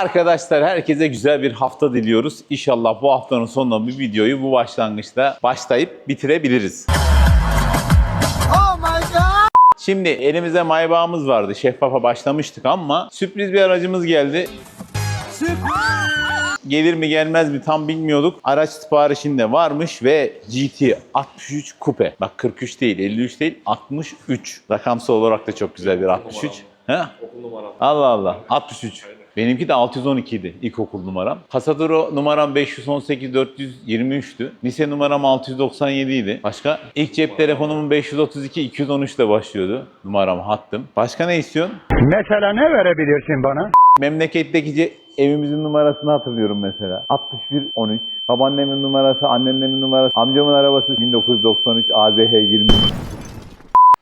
Arkadaşlar herkese güzel bir hafta diliyoruz. İnşallah bu haftanın sonunda bir videoyu bu başlangıçta başlayıp bitirebiliriz. Şimdi elimizde maybağımız vardı. Şeffafa başlamıştık ama sürpriz bir aracımız geldi. Gelir mi gelmez mi tam bilmiyorduk. Araç siparişinde varmış ve GT 63 Coupe. Bak 43 değil, 53 değil, 63. Rakamsal olarak da çok güzel bir 63. He? Okul numaram. Allah Allah. 63. Benimki de 612 idi ilkokul numaram. Kasadro numaram 518 423'tü. Lise numaram 697 idi. Başka? İlk cep telefonumun 532 213 ile başlıyordu. Numaram hattım. Başka ne istiyorsun? Mesela ne verebilirsin bana? Memleketteki ce- evimizin numarasını hatırlıyorum mesela. 6113. Babaannemin numarası, anneannemin numarası, amcamın arabası 1993 AZH 20.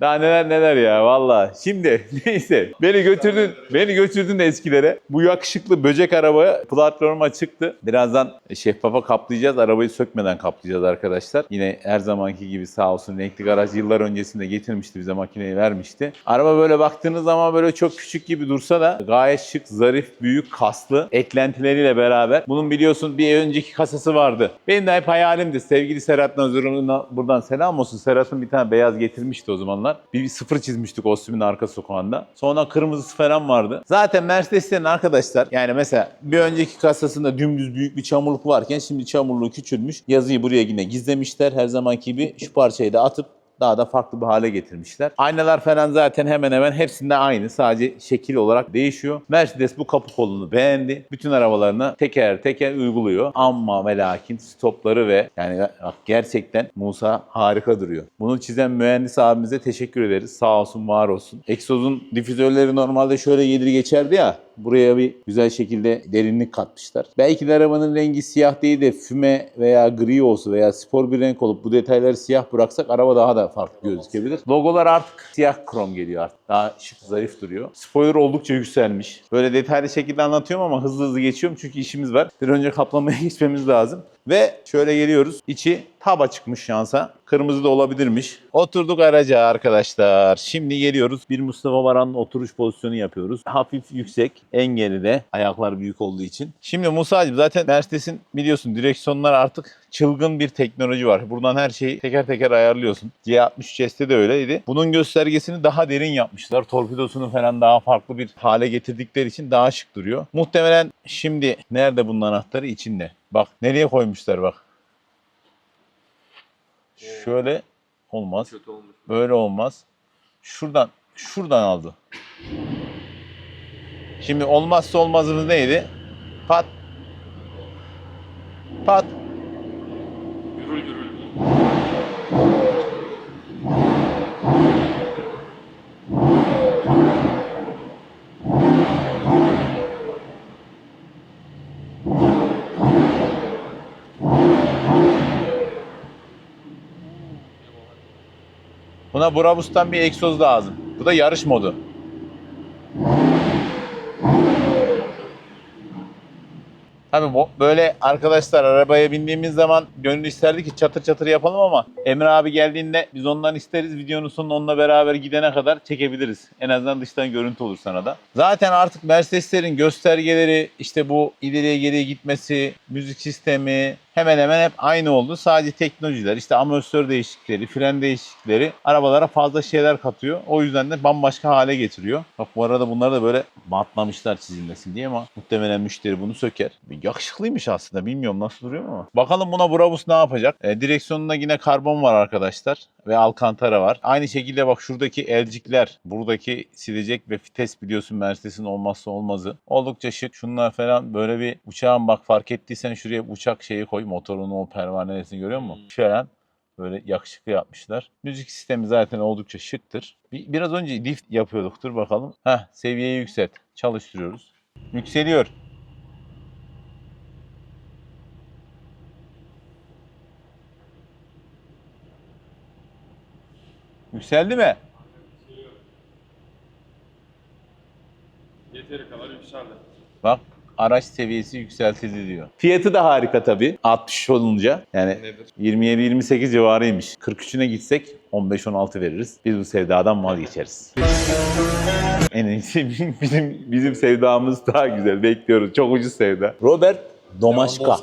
Daha neler neler ya valla. Şimdi neyse beni götürdün beni götürdün eskilere. Bu yakışıklı böcek araba platforma çıktı. Birazdan şeffafa kaplayacağız. Arabayı sökmeden kaplayacağız arkadaşlar. Yine her zamanki gibi sağ olsun renkli garaj yıllar öncesinde getirmişti bize makineyi vermişti. Araba böyle baktığınız zaman böyle çok küçük gibi dursa da gayet şık, zarif, büyük, kaslı eklentileriyle beraber. Bunun biliyorsun bir önceki kasası vardı. Benim de hep hayalimdi. Sevgili Serhat Nazır'ına buradan selam olsun. Serhat'ın bir tane beyaz getirmişti o zamanlar. Bir, bir sıfır çizmiştik Ostim'in arka sokağında. Sonra kırmızısı falan vardı. Zaten Mercedes'lerin arkadaşlar yani mesela bir önceki kasasında dümdüz büyük bir çamurluk varken şimdi çamurluğu küçülmüş. Yazıyı buraya yine gizlemişler. Her zamanki gibi şu parçayı da atıp daha da farklı bir hale getirmişler. Aynalar falan zaten hemen hemen hepsinde aynı. Sadece şekil olarak değişiyor. Mercedes bu kapı kolunu beğendi. Bütün arabalarına teker teker uyguluyor. Ama ve lakin stopları ve yani bak gerçekten Musa harika duruyor. Bunu çizen mühendis abimize teşekkür ederiz. Sağ olsun, var olsun. Egzozun difüzörleri normalde şöyle gelir geçerdi ya. Buraya bir güzel şekilde derinlik katmışlar. Belki de arabanın rengi siyah değil de füme veya gri olsa veya spor bir renk olup bu detayları siyah bıraksak araba daha da farklı gözükebilir. Logolar artık siyah krom geliyor artık. Daha şık, zarif duruyor. Spoiler oldukça yükselmiş. Böyle detaylı şekilde anlatıyorum ama hızlı hızlı geçiyorum çünkü işimiz var. Bir önce kaplamaya geçmemiz lazım. Ve şöyle geliyoruz. İçi taba çıkmış şansa. Kırmızı da olabilirmiş. Oturduk araca arkadaşlar. Şimdi geliyoruz. Bir Mustafa Varan'ın oturuş pozisyonu yapıyoruz. Hafif yüksek. En geride. Ayaklar büyük olduğu için. Şimdi Musa'cığım zaten Mercedes'in biliyorsun direksiyonlar artık çılgın bir teknoloji var. Buradan her şeyi teker teker ayarlıyorsun. G63S'te de öyleydi. Bunun göstergesini daha derin yapmışlar. Torpidosunu falan daha farklı bir hale getirdikleri için daha şık duruyor. Muhtemelen şimdi nerede bunun anahtarı? içinde. Bak nereye koymuşlar bak. Şöyle olmaz. Kötü olmuş. Böyle olmaz. Şuradan şuradan aldı. Şimdi olmazsa olmazımız neydi? Pat. Pat. Gürül gürül. Buna Brabus'tan bir egzoz lazım. Bu da yarış modu. Tabii bu- böyle arkadaşlar arabaya bindiğimiz zaman gönül isterdi ki çatır çatır yapalım ama Emre abi geldiğinde biz ondan isteriz. Videonun sonunda onunla beraber gidene kadar çekebiliriz. En azından dıştan görüntü olur sana da. Zaten artık Mercedeslerin göstergeleri işte bu ileriye geriye gitmesi, müzik sistemi hemen hemen hep aynı oldu. Sadece teknolojiler işte amortisör değişiklikleri, fren değişiklikleri arabalara fazla şeyler katıyor. O yüzden de bambaşka hale getiriyor. Bak bu arada bunları da böyle bantlamışlar çizilmesin diye ama muhtemelen müşteri bunu söker. Yakışıklıymış aslında bilmiyorum nasıl duruyor ama. Bakalım buna Brabus ne yapacak? E, direksiyonunda yine karbon var arkadaşlar ve Alcantara var. Aynı şekilde bak şuradaki elcikler, buradaki silecek ve vites biliyorsun Mercedes'in olmazsa olmazı. Oldukça şık. Şunlar falan böyle bir uçağın bak fark ettiysen şuraya uçak şeyi koy. Motorun o pervanesini görüyor musun? Şöyle böyle yakışıklı yapmışlar. Müzik sistemi zaten oldukça şıktır. Bir, biraz önce lift yapıyorduk. Dur bakalım. Heh seviyeyi yükselt. Çalıştırıyoruz. Yükseliyor. Yükseldi mi? Yeteri kadar yükseldi. Bak araç seviyesi yükseltildi diyor. Fiyatı da harika tabii. 60 olunca yani Nedir? 27-28 civarıymış. 43'üne gitsek 15-16 veririz. Biz bu sevdadan vazgeçeriz. en iyisi bizim, bizim sevdamız daha güzel. Bekliyoruz. Çok ucuz sevda. Robert Domaşka.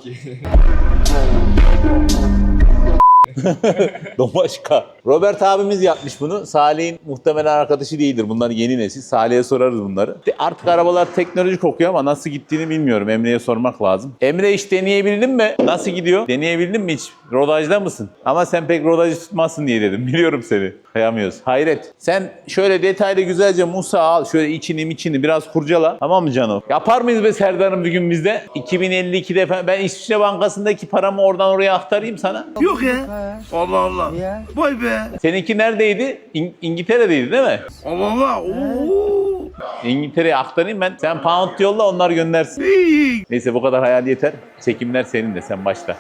Domaşka. Robert abimiz yapmış bunu. Salih'in muhtemelen arkadaşı değildir. Bunlar yeni nesil. Salih'e sorarız bunları. Artık arabalar teknoloji kokuyor ama nasıl gittiğini bilmiyorum. Emre'ye sormak lazım. Emre hiç deneyebildin mi? Nasıl gidiyor? Deneyebildin mi hiç? Rodajda mısın? Ama sen pek rodajı tutmazsın diye dedim. Biliyorum seni. Kıyamıyoruz. Hayret. Sen şöyle detaylı güzelce Musa al. Şöyle içini içini biraz kurcala. Tamam mı canım? Yapar mıyız be Serdar'ım bir gün bizde? 2052'de falan. Ben İsviçre Bankası'ndaki paramı oradan oraya aktarayım sana. Yok ya. Allah Allah. Vay be. Seninki neredeydi? İng- İngiltere'deydi değil mi? Allah Allah. Oo. İngiltere'ye aktarayım ben. Sen pound yolla onlar göndersin. İyi. Neyse bu kadar hayal yeter. Çekimler senin de sen başla.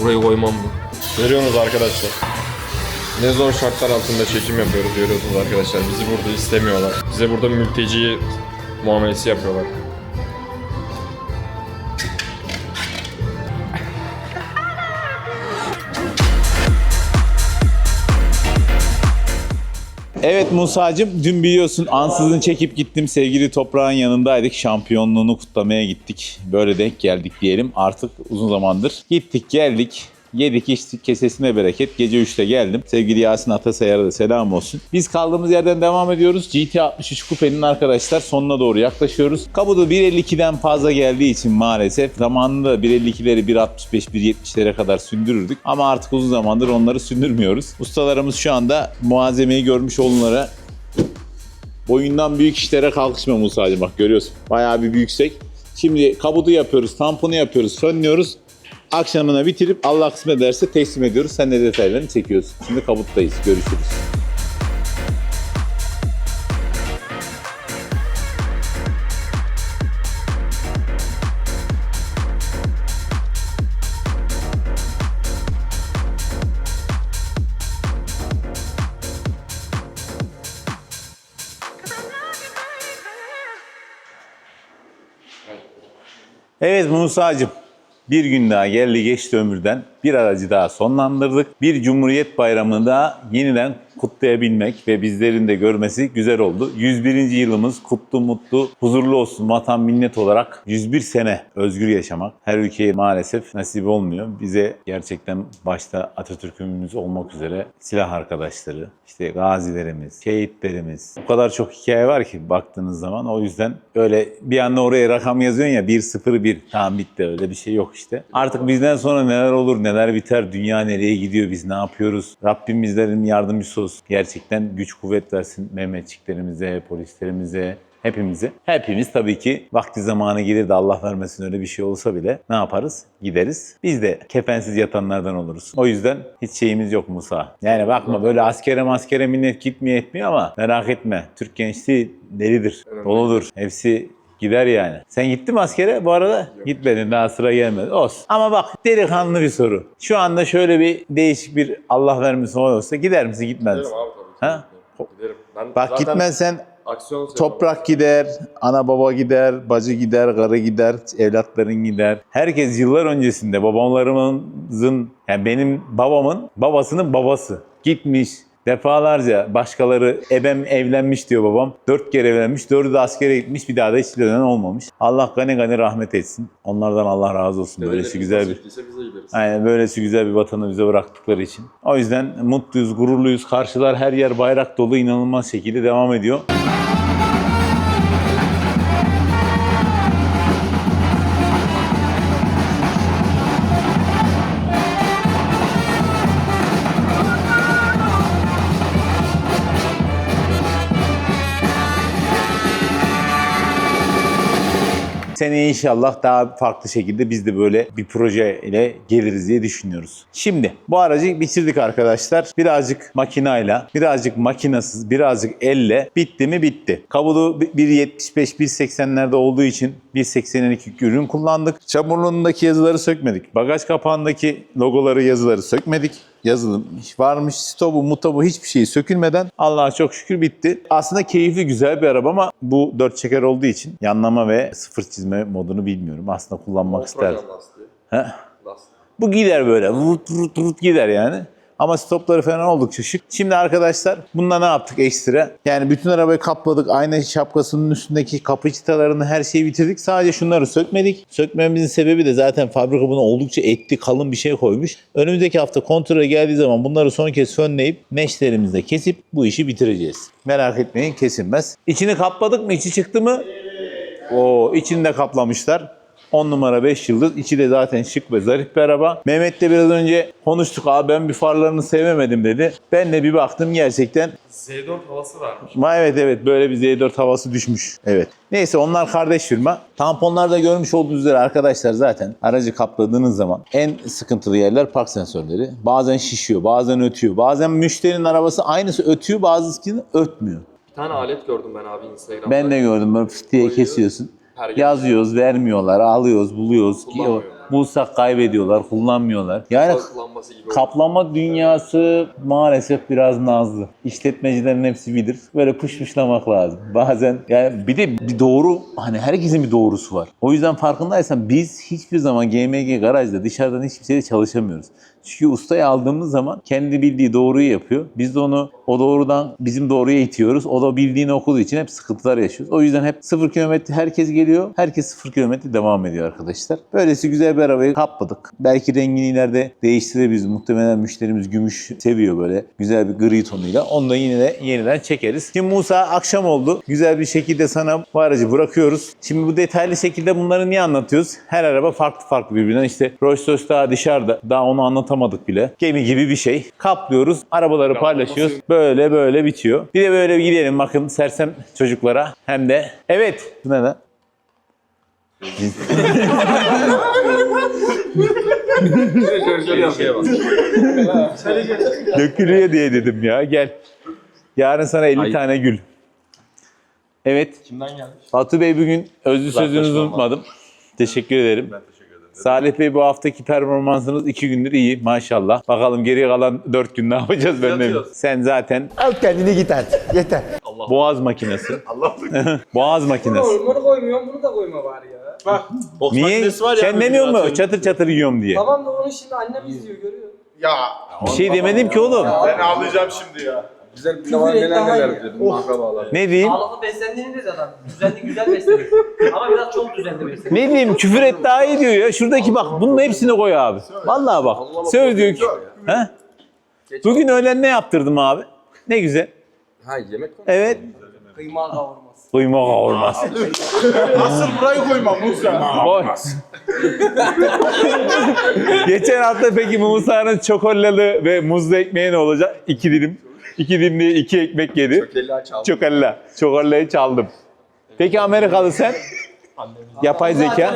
Burayı koymam mı? Görüyorsunuz arkadaşlar. Ne zor şartlar altında çekim yapıyoruz görüyorsunuz arkadaşlar. Bizi burada istemiyorlar. Bize burada mülteci muamelesi yapıyorlar. Evet Musa'cığım dün biliyorsun ansızın çekip gittim sevgili toprağın yanındaydık. Şampiyonluğunu kutlamaya gittik. Böyle denk geldik diyelim artık uzun zamandır. Gittik geldik. Yedik içtik kesesine bereket. Gece 3'te geldim. Sevgili Yasin Atasayar'a da selam olsun. Biz kaldığımız yerden devam ediyoruz. GT63 Coupe'nin arkadaşlar sonuna doğru yaklaşıyoruz. Kabudu 1.52'den fazla geldiği için maalesef zamanında 1.52'leri 1.65-1.70'lere kadar sündürürdük. Ama artık uzun zamandır onları sündürmüyoruz. Ustalarımız şu anda muazemeyi görmüş olanlara boyundan büyük işlere kalkışma Musa'cığım bak görüyorsun. Bayağı bir yüksek. Şimdi kabudu yapıyoruz, tamponu yapıyoruz, fönlüyoruz. Akşamına bitirip Allah kısmet ederse teslim ediyoruz. Sen de detaylarını çekiyorsun. Şimdi kabuttayız. Görüşürüz. Evet Musa'cığım. Bir gün daha geldi geçti ömürden. Bir aracı daha sonlandırdık. Bir Cumhuriyet Bayramı'nı daha yeniden kutlayabilmek ve bizlerin de görmesi güzel oldu. 101. yılımız kutlu mutlu huzurlu olsun vatan minnet olarak 101 sene özgür yaşamak her ülkeye maalesef nasip olmuyor. Bize gerçekten başta Atatürk'ümüz olmak üzere silah arkadaşları, işte gazilerimiz, şehitlerimiz o kadar çok hikaye var ki baktığınız zaman o yüzden öyle bir anda oraya rakam yazıyorsun ya 1-0-1 tamam bitti öyle bir şey yok işte. Artık bizden sonra neler olur neler biter dünya nereye gidiyor biz ne yapıyoruz Rabbim bizlerin yardımcısı olsun. Gerçekten güç kuvvet versin Mehmetçiklerimize, polislerimize, hepimize. Hepimiz tabii ki vakti zamanı gelir de Allah vermesin öyle bir şey olsa bile ne yaparız? Gideriz. Biz de kefensiz yatanlardan oluruz. O yüzden hiç şeyimiz yok Musa. Yani bakma böyle askere maskere minnet gitmiyor etmiyor ama merak etme. Türk gençliği delidir, doludur. Hepsi Gider yani. Sen gittin mi askere bu arada? Gitmedin daha sıra gelmedi. Olsun. Ama bak delikanlı bir soru. Şu anda şöyle bir değişik bir Allah vermesin olursa gider misin gitmez misin? Giderim abi tabii. Ha? Giderim. Ben Bak zaten gitmezsen aksiyon. Toprak gider, ana baba gider, bacı gider, karı gider, evlatların gider. Herkes yıllar öncesinde babamlarımızın, yani benim babamın babasının babası gitmiş. Defalarca başkaları ebem evlenmiş diyor babam. Dört kere evlenmiş, dördü de askere gitmiş. Bir daha da hiç dönen olmamış. Allah gani gani rahmet etsin. Onlardan Allah razı olsun. Böylesi güzel bir. Aynen böylesi güzel bir vatanı bize bıraktıkları için. O yüzden mutluyuz, gururluyuz. Karşılar her yer bayrak dolu inanılmaz şekilde devam ediyor. Seneye inşallah daha farklı şekilde biz de böyle bir proje ile geliriz diye düşünüyoruz. Şimdi bu aracı bitirdik arkadaşlar. Birazcık makinayla, birazcık makinasız, birazcık elle bitti mi bitti. Kabulu 1.75-1.80'lerde olduğu için 1.82 ürün kullandık. Çamurluğundaki yazıları sökmedik. Bagaj kapağındaki logoları, yazıları sökmedik. Yazılım varmış, stopu, mutobu hiçbir şeyi sökülmeden Allah'a çok şükür bitti. Aslında keyifli, güzel bir araba ama bu dört çeker olduğu için yanlama ve sıfır çizme modunu bilmiyorum. Aslında kullanmak isterdim. Bu gider böyle. Vurt vurt vurt gider yani. Ama stopları falan oldukça şık. Şimdi arkadaşlar bunda ne yaptık ekstra? Yani bütün arabayı kapladık. Ayna şapkasının üstündeki kapı çıtalarını her şeyi bitirdik. Sadece şunları sökmedik. Sökmemizin sebebi de zaten fabrika buna oldukça etli kalın bir şey koymuş. Önümüzdeki hafta kontrole geldiği zaman bunları son kez fönleyip meşlerimizle kesip bu işi bitireceğiz. Merak etmeyin kesilmez. İçini kapladık mı? İçi çıktı mı? O içini de kaplamışlar. 10 numara 5 yıldız. İçi de zaten şık ve zarif bir araba. Mehmet de biraz önce konuştuk. Abi ben bir farlarını sevemedim dedi. Ben de bir baktım gerçekten. Z4 havası varmış. Ma evet evet böyle bir Z4 havası düşmüş. Evet. Neyse onlar kardeş firma. Tamponlarda görmüş olduğunuz üzere arkadaşlar zaten aracı kapladığınız zaman en sıkıntılı yerler park sensörleri. Bazen şişiyor, bazen ötüyor. Bazen müşterinin arabası aynısı ötüyor, bazısını ötmüyor. Bir tane alet gördüm ben abi Instagram'da. Ben de gördüm böyle fıt diye kesiyorsun. Pergel. Yazıyoruz, vermiyorlar, alıyoruz, buluyoruz. Kullanmıyorlar. Bulsak kaybediyorlar, kullanmıyorlar. Yani kaplama dünyası maalesef biraz nazlı. İşletmecilerin hepsi bilir. Böyle pışpışlamak lazım. Bazen yani bir de bir doğru hani herkesin bir doğrusu var. O yüzden farkındaysan biz hiçbir zaman GMG garajda dışarıdan hiçbir şeyde çalışamıyoruz. Çünkü ustayı aldığımız zaman kendi bildiği doğruyu yapıyor. Biz de onu o doğrudan bizim doğruya itiyoruz. O da bildiğini okuduğu için hep sıkıntılar yaşıyoruz. O yüzden hep sıfır kilometre herkes geliyor. Herkes sıfır kilometre devam ediyor arkadaşlar. Böylesi güzel bir arabayı kapladık. Belki rengini ileride değiştirebiliriz. Muhtemelen müşterimiz gümüş seviyor böyle. Güzel bir gri tonuyla. Onu da yine de yeniden çekeriz. Şimdi Musa akşam oldu. Güzel bir şekilde sana bu aracı bırakıyoruz. Şimdi bu detaylı şekilde bunları niye anlatıyoruz? Her araba farklı farklı birbirinden. İşte Rolls Royce daha dışarıda. Daha onu anlatamadık bile. Gemi gibi bir şey. Kaplıyoruz. Arabaları paylaşıyoruz. Böyle böyle bitiyor. Bir de böyle gidelim bakın sersem çocuklara. Hem de evet. Bu ne lan? Şeye bak. Dökülüyor diye dedim ya. Gel. Yarın sana 50 Ay. tane gül. Evet. Kimden gelmiş? Batu Bey bugün özlü sözünüzü unutmadım. Teşekkür ederim. Ben teşekkür ederim. Salih Bey bu haftaki performansınız iki gündür iyi maşallah. Bakalım geriye kalan dört gün ne yapacağız ben de. Yatıyoruz. Sen zaten Al kendini git artık. Yeter. boğaz makinesi. boğaz makinesi. Onu koymuyorum, bunu da koyma bari ya. Bak. boks Niye? makinesi var ya, Sen demiyor mu? Çatır çatır yiyorum diye. Tamam da onu şimdi annem izliyor, görüyor. Ya Bir şey demedim ki oğlum. ben ağlayacağım şimdi ya. Güzel bir Küfür et daha iyi. dedim akrabalar. Ne diyeyim? Sağlıklı beslendiğini de zaten. Düzenli güzel beslenir. Ama biraz çok düzenli beslenir. Ne diyeyim? Küfür et daha iyi diyor ya. Şuradaki bak bunun hepsini koy abi. Vallahi bak. Söv diyor ki. He? Bugün öğlen ne yaptırdım abi? Ne güzel. Ha yemek mi? Evet. Kıyma kavurması. Kıyma kavurmaz. Asıl burayı koymam Musa. Koy. Geçen hafta peki Musa'nın çokollalı ve muzlu ekmeği ne olacak? İki dilim. İki dilimli iki ekmek yedi. Kökeli aç al. Çokalla. Çokollayı çaldım. Peki Amerikalı sen? Yapay zeka.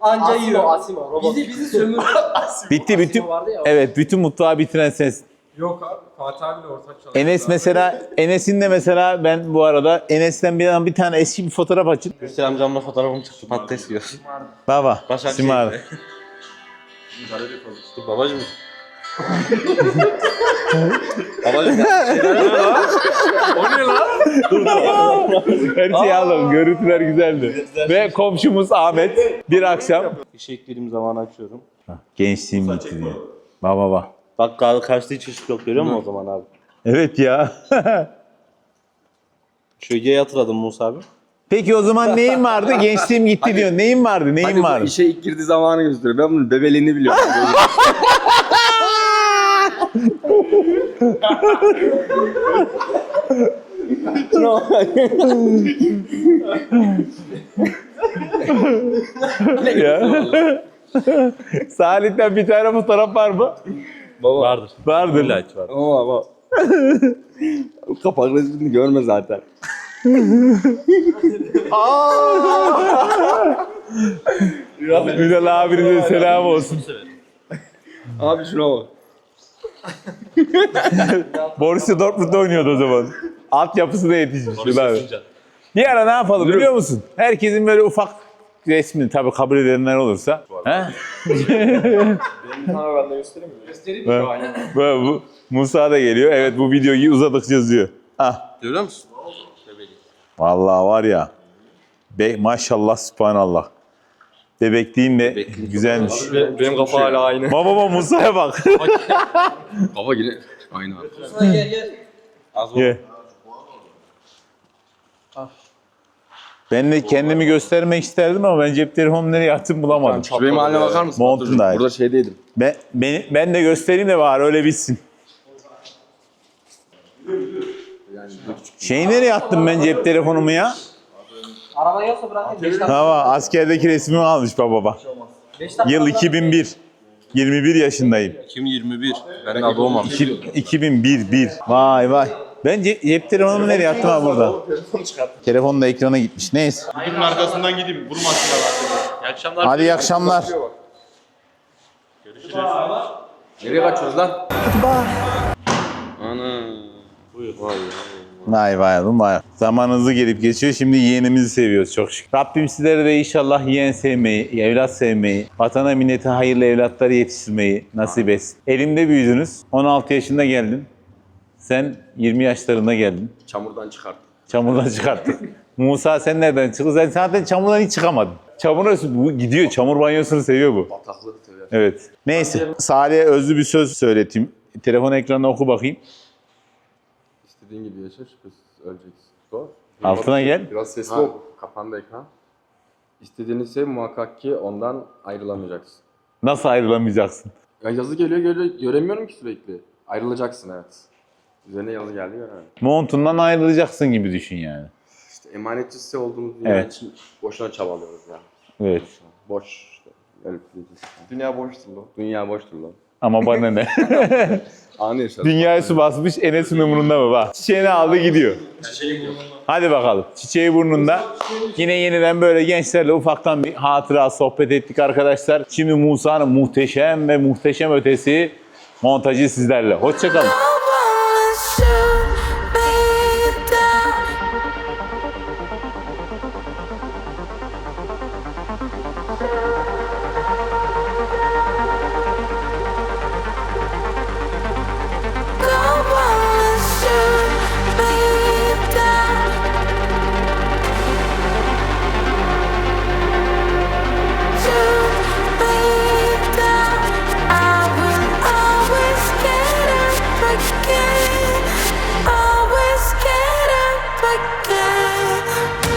Anca Asimo, yiyor. Asimo, robot. Bizi bizi sömürdü. Bitti bütün. Evet bütün mutfağı bitiren sensin. Yok abi. Fatih abiyle ortak çalışıyor. Enes mesela, Enes'in de mesela ben bu arada Enes'ten bir, bir tane eski bir fotoğraf açın. Hüseyin amcamla fotoğrafım çıktı patates yiyor. Baba, Başak Simar. şey- Dur babacım. Babacım O ne lan? Her şeyi alın, görüntüler güzeldi. Ve komşumuz Ahmet bir akşam. işe eklediğim zaman açıyorum. Gençliğim bitti diyor. Baba baba. Bak kar- karşıda hiç ışık yok görüyor musun o zaman abi? Evet ya. Şu Ege'yi hatırladım Musa abi. Peki o zaman neyin vardı? Gençliğim gitti diyor. Neyin vardı? Neyin vardı? işe ilk girdiği zamanı gösteriyor. Ben bunun bebeliğini biliyorum. Ya. Salih'ten bir tane fotoğraf var mı? Baba. Vardır. Vardır. İlla ki var. Ama ama. Kapak resmini görme zaten. Ünal abinize selam olsun. Abi şuna bak. Borussia Dortmund'da oynuyordu o zaman. Altyapısı da yetişmiş. Abi. Bir ara ne yapalım biliyor musun? Herkesin böyle ufak resmini tabii kabul edenler olursa. He? Ha ben de göstereyim mi? Göstereyim mi? Böyle bu Musa da geliyor. Evet bu videoyu uzadıkça yazıyor. Ah. Görüyor musun? Vallahi var ya. Be, maşallah subhanallah. Bebekliğin de güzelmiş. Benim kafa hala aynı. Baba baba Musa'ya bak. Kafa yine aynı abi. Sana gel gel. Ye. Ben de kendimi göstermek isterdim ama ben cep telefonumu nereye attım bulamadım. Şu benim haline bakar mısın? Montun Batucuğum? da. Burada şeydeydim. Ben, beni, ben de göstereyim de var öyle bitsin. Şeyi nereye attım ben cep telefonumu ya? Araban yoksa bırakayım. 5 dakika. Tamam askerdeki resmimi almış baba. 5 dakika. Yıl 2001. 21 yaşındayım. 2021. Ben daha doğmamışım. İki- 2001 1. Vay vay. Ben cep, cep telefonumu nereye attım ha burada? Telefon da ekrana gitmiş. Neyse. Bunun arkasından gideyim. Vurmasınlar artık. Hadi iyi akşamlar. Nereye kaçıyoruz lan? Ana. Vay ya. Vay vay oğlum vay. Zaman hızlı gelip geçiyor. Şimdi yeğenimizi seviyoruz çok şükür. Rabbim sizlere de inşallah yeğen sevmeyi, evlat sevmeyi, vatana millete hayırlı evlatları yetiştirmeyi nasip etsin. Elimde büyüdünüz. 16 yaşında geldin. Sen 20 yaşlarında geldin. Çamurdan çıkarttım. Çamurdan çıkarttık. Musa sen nereden çıktın? Sen zaten çamurdan hiç çıkamadın. Çamura bu gidiyor. Çamur banyosunu seviyor bu. Bataklığı seviyorum. Evet. Neyse. Salih'e özlü bir söz söyleteyim. Telefon ekranına oku bakayım. İstediğin gibi yaşa şüphesiz öleceksin. Doğru. Altına gel. Biraz sesli ol. Kapandı ekran. İstediğini sev muhakkak ki ondan ayrılamayacaksın. Nasıl ayrılamayacaksın? Ya yazı geliyor geliyor göremiyorum ki sürekli. Ayrılacaksın evet. Üzerine yazı geldi göremem. Montundan ayrılacaksın gibi düşün yani. İşte emanetçisi olduğumuz dünya Evet. için boşuna çabalıyoruz ya. Evet. Boş işte. Öyle diyeceğiz. Dünya boştur lan. Dünya boştur lan. Ama bana ne? Anı yaşadık. Dünyaya su basmış Enes'in umurunda mı? Bak çiçeğini aldı gidiyor. Hadi bakalım. Çiçeği burnunda. Yine yeniden böyle gençlerle ufaktan bir hatıra sohbet ettik arkadaşlar. Şimdi Musa'nın muhteşem ve muhteşem ötesi montajı sizlerle. Hoşçakalın. fire